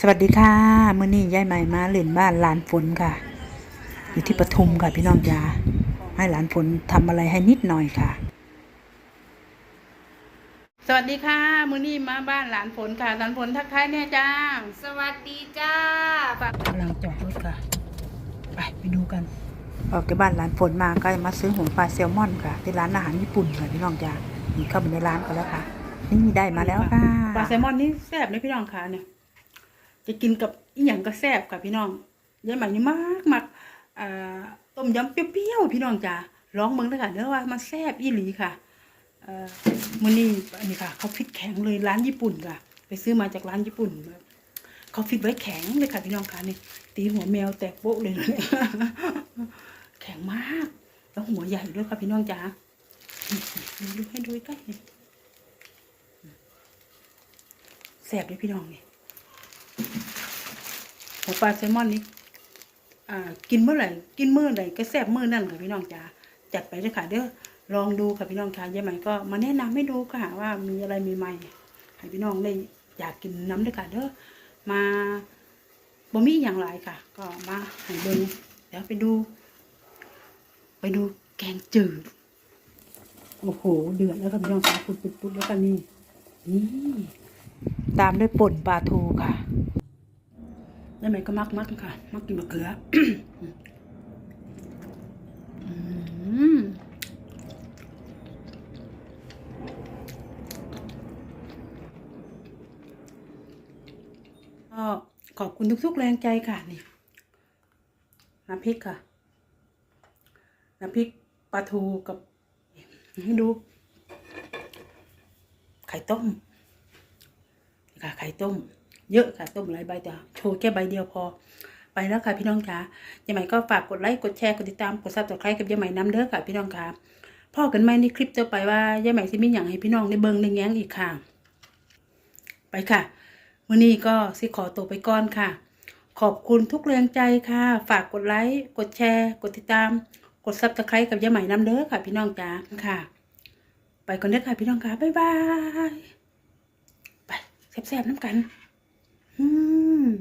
สวัสดีค่ะมื้อนี้ยายใหม่มาเล่นบ้านหลานฝนค่ะ อยู่ที่ปทุมค่ะพี่น้องจ๋าให้หลานฝนทำอะไรให้นิดหน่อยค่ะ สวัสดีค่ะมือนี้มาบ้านหลานฝนค่ะหลานฝนทักทายเนี่ยจ้าสวัสดีจ้าฝากกำลังจอดรถค่ะ ไปไปดูกัน ออกจากบ้านหลานฝนมาก็มาซื้อหัวปลาแซลมอนค่ะ ที่ร้านอาหารญี่ปุ่นค่ะพี่น้องจ๋านี่เข้าไปในร้านกันแล้วค่ะ นี่ได้มาแล้วค่ะปลาแซลมอนนี่แซ่บเลยพี่น้องค่ะเนี่ย จะกินกับอีหยังก็แซ่บค่ะพี่น้องยายใหม่นี่มากมากต้มยำเปรี้ยวๆพี่น้องจ้าลองเบิ่งด้วยค่ะเด้อว่ามันแซ่บอีหลีค่ะเอ่อมื้อนี้อันนี้ค่ะเขาฟิตแข็งเลยร้านญี่ปุ่นค่ะ ไปซื้อมาจากร้านญี่ปุ่นเขาฟิตไว้แข็งเลยค่ะพี่น้องค่ะนี่ตีหัวแมวแตกโป๊ะเลยนะแข็งมาก แล้วหัวใหญ่ด้วยค่ะพี่น้องจ๋าดูให้ดูใกล้นี่แสบด้วยพี่น้องเนี่ย หัวปลาแซลมอนนี่อ่ากินเมื่อไหร่กินมื้อไหร่ก็แสบมื้อนั่นค่ะพี่น้องจ๋าจัดไปเลยค่ะเด้อลองดูค่ะพี่น้องค่ะยายใหม่ก็มาแนะนำให้ดูค่ะว่ามีอะไรใหม่ๆให้พี่น้องได้อยากกินน้ำด้วยค่ะเด้อมาบ่มีอย่างไรค่ะ ก็มาให้เบิ่งเดี๋ยวไปดู ไปดูแกงจืดโอ้โหเดือดแล้วค่ะพี่น้องค่ะปุดปุดปุดแล้วกันนี่นี่ตามด้วยป่นปลาทูค่ะ แล้วไหมก็มักมักค่ะ มักกินมะเขือก็ขอบคุณทุกๆแรงใจค่ะนี่น้ำพริกค่ะน้ำพริกปลาทูกับให้ดู ไข่ต้มค่ะไข่ต้ม เยอะค่ะต้มหลายใบแต่โชว์แค่ใบเดียวพอ ไปแล้วค่ะพี่น้องค่ะยายใหม่ก็ฝากกดไลค์กดแชร์กดติดตามกดซับสไครต์กับยายใหม่น้ำเด้อค่ะพี่น้องค่ะพ่อกันไหมในคลิปต่อไปว่ายายใหม่สิมีอย่างให้พี่น้องได้เบิ่งได้แง้งอีกค่ะ ไปค่ะวันนี้ก็สิขอตัวไปก่อนค่ะ ขอบคุณทุกแรงใจค่ะ ฝากกดไลค์กดแชร์ กดติดตาม กดซับสไครต์กับยาใหม่น้ำเด้อค่ะ พี่น้องจ๋าค่ะ ไปก่อนเด้อค่ะพี่น้องค่ะบ๊ายบายไปแซ่บๆน้ำกัน อืม